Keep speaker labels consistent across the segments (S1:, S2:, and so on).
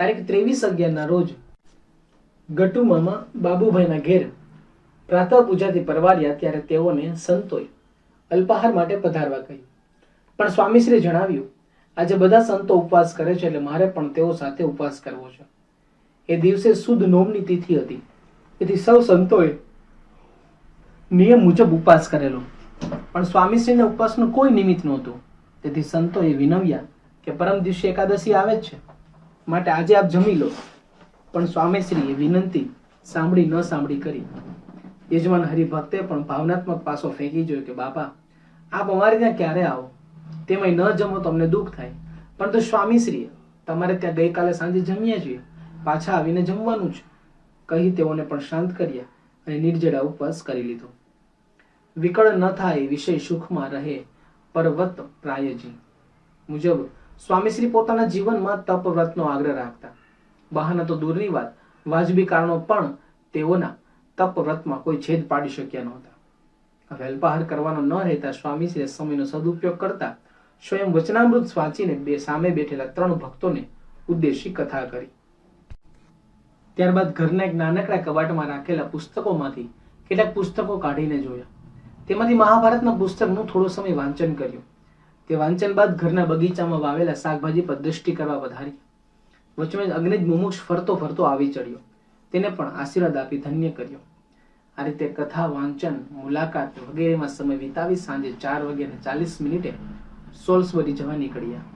S1: તારીખ ત્રેવીસ અગિયારના રોજ ગટુ મામા બાબુભાઈના ઘેર પ્રાતઃ પૂજાથી પરવાર્યા ત્યારે તેઓને સંતોએ અલ્પાહાર માટે પધારવા કહ્યું. પણ સ્વામીશ્રીએ જણાવ્યું, આજે બધા સંતો ઉપવાસ કરે છે એટલે મારે પણ તેઓ સાથે ઉપવાસ કરવો છે. એ દિવસે શુદ્ધ નોમની તિથિ હતી. તેથી સૌ સંતોએ નિયમ મુજબ ઉપવાસ કરેલો. પણ સ્વામીશ્રીને ઉપવાસનું કોઈ નિમિત્ત નહોતું. તેથી સંતોએ વિનવ્યા કે પરમ દિવસે એકાદશી આવે જ છે. માટે આજે આપ જમી લો. પણ સ્વામીશ્રીએ વિનંતી સાંભળી ન સાંભળી કરી. યજમાન હરિભક્તે પણ ભાવનાત્મક પાસો ફેંકી જોયો કે, બાપા, આપ અમારે ત્યાં ક્યારે આવો? તેમાં ન જમો તો અમને દુઃખ થાય. પરંતુ સ્વામીશ્રીએ તમારે ત્યાં ગઈકાલે સાંજે જમ્યા છીએ. પાછા આવીને જમવાનું છે. કહી તેઓને પણ શાંત કર્યા અને નિર્જળા ઉપવાસ કરી લીધો. વિકળ ન થાય વિષય સુખમાં રહે. પર્વત પ્રાયજી મુજબ સ્વામીશ્રી પોતાના જીવનમાં તપ વ્રતનો આગ્રહ રાખતા. બહાના તો દૂરની વાત. વાજબી કારણો પણ તેઓના તપ વ્રતમાં કોઈ છેદ પાડી શક્યા નહોતા. હવે અલ્પાહાર કરવાનો ન રહેતા સ્વામીશ્રીએ સમયનો સદુપયોગ કરતા સ્વયં વચનામૃત વાંચીને બે સામે બેઠેલા ત્રણ ભક્તોને ઉદ્દેશી કથા કરી. ત્યારબાદ ઘરના એક નાનકડા કબાટમાં રાખેલા પુસ્તકોમાંથી કેટલાક પુસ્તકો કાઢીને જોયા. તેમાંથી મહાભારતના પુસ્તકનું થોડો સમય વાંચન કર્યું. તે વાંચન બાદ ઘરના બગીચામાં વાવેલા શાકભાજી પર દ્રષ્ટિ કરવા વધારી. વચમાં અગ્નિજ મુમુક્ષ ફરતો ફરતો આવી ચડ્યો. તેને પણ આશીર્વાદ આપી ધન્ય કર્યો. આ રીતે કથા, વાંચન, મુલાકાત વગેરેમાં સમય વિતાવી સાંજે ચાર વાગ્યાને ચાલીસ મિનિટે સોલ્સબરી જવા નીકળ્યા.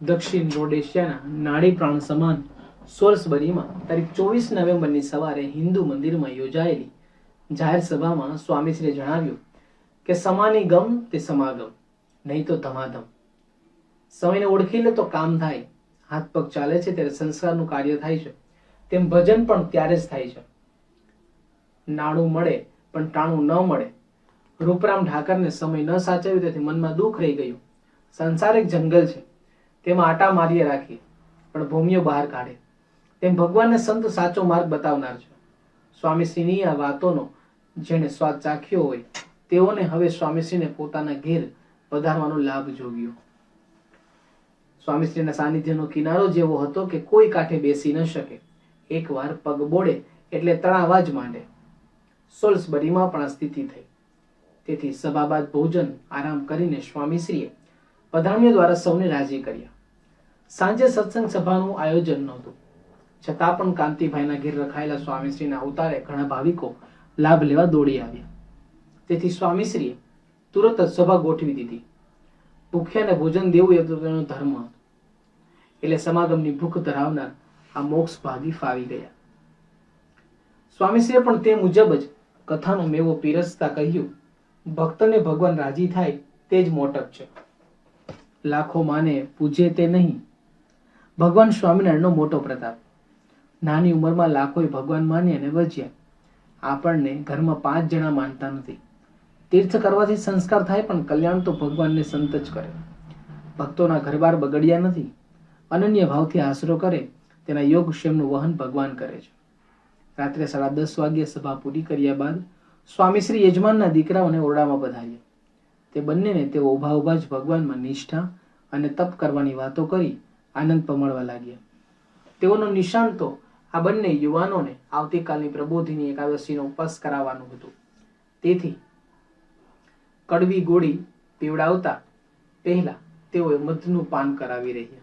S1: દક્ષિણ રોડેશિયાના નાડી પ્રાણ સમાન સોલ્સબરીમાં તારીખ ચોવીસ નવેમ્બરની સવારે હિન્દુ મંદિરમાં યોજાયેલી જાહેર સભામાં સ્વામીશ્રીએ જણાવ્યું કે સમાની ગમ તે સમાગમ. નહીં તો ધમાધમ સમયને ઓળખી લે તો કામ થાય. હાથ પગ ચાલે છે ત્યારે સંસ્કારનું કાર્ય થાય છે. તેમ ભજન પણ ત્યારે જ થાય છે. નાણું મળે, પણ ટાણું ન મળે. રૂપરામ ઠાકરને સમય ન સાચવ્યો તેથી મનમાં દુઃખ રહી ગયું. સંસાર એક જંગલ છે. તેમાં આટા મારીએ રાખી પણ ભૂમિઓ બહાર કાઢે. તેમ ભગવાનને સંત સાચો માર્ગ બતાવનાર છે. સ્વામીશ્રીની આ વાતોનો જેણે સ્વાદ ચાખ્યો હોય, તેઓને હવે સ્વામીશ્રીને પોતાના ઘેર પધારવાનો લાભ જોગ્યો. સ્વામીશ્રીના સાનિધ્યનો કિનારો જેવો હતો કે કોઈ કાંઠે બેસી ન શકે. એકવાર પગ બોડે એટલે તણાવા જ માંડે. સોલ્સબરીમાં પણ સ્થિતિ થઈ. તેથી સભા બાદ ભોજન આરામ કરીને સ્વામીશ્રીએ પધારણીઓ દ્વારા સૌને રાજી કર્યા. સાંજે સત્સંગ સભાનું આયોજન નહોતું. છતાં પણ કાંતિભાઈના ઘેર રખાયેલા સ્વામીશ્રીના અવતારે ઘણા ભાવિકો લાભ લેવા દોડી આવ્યા. તેથી સ્વામીશ્રીએ તુરત જ સભા ગોઠવી દીધી. ભૂખ્યાને ભોજન દેવું એ તેનો ધર્મ હતો. એટલે સમાગમની ભૂખ ધરાવનાર આ મોક્ષ ભાગી ફાવી ગયા. સ્વામીશ્રીએ પણ તે મુજબ જ કથાનો મેવો પીરસતા કહ્યું, ભક્તને ભગવાન રાજી થાય તે જ મોટપ છે. લાખો માને પૂજે તે નહીં. ભગવાન સ્વામિનારાયણનો મોટો પ્રતાપ. નાની ઉંમરમાં લાખોએ ભગવાન માની અને વજ્યા આપણને ઘરમાં પાંચ જણા માનતા નથી. તીર્થ કરવાથી સંસ્કાર થાય, પણ કલ્યાણ તો ભગવાનને સંત જ કરે. ભક્તોના ઘરબાર બગડ્યા નથી, અનન્ય ભાવથી આશરો કરે, તેના યોગ ક્ષેમનું વહન ભગવાન કરે છે. રાત્રે સાડા દસ વાગ્યે સભા પૂરી કર્યા બાદ સ્વામીશ્રી યજમાનના દીકરાઓને ઓરડામાં પધાર્યા તે બંનેને તેઓ ઊભા ઊભા જ ભગવાનમાં નિષ્ઠા અને તપ કરવાની વાતો કરી આનંદ પમળવા લાગ્યા. તેઓનો નિશાન તો આ બંને યુવાનોને આવતીકાલની પ્રબોધિની એકાદશીનો ઉપવાસ કરાવવાનું હતું. તેથી કડવી ગોળી પીવડાવતા પહેલા તેઓએ મધનું પાન કરાવી રહ્યા.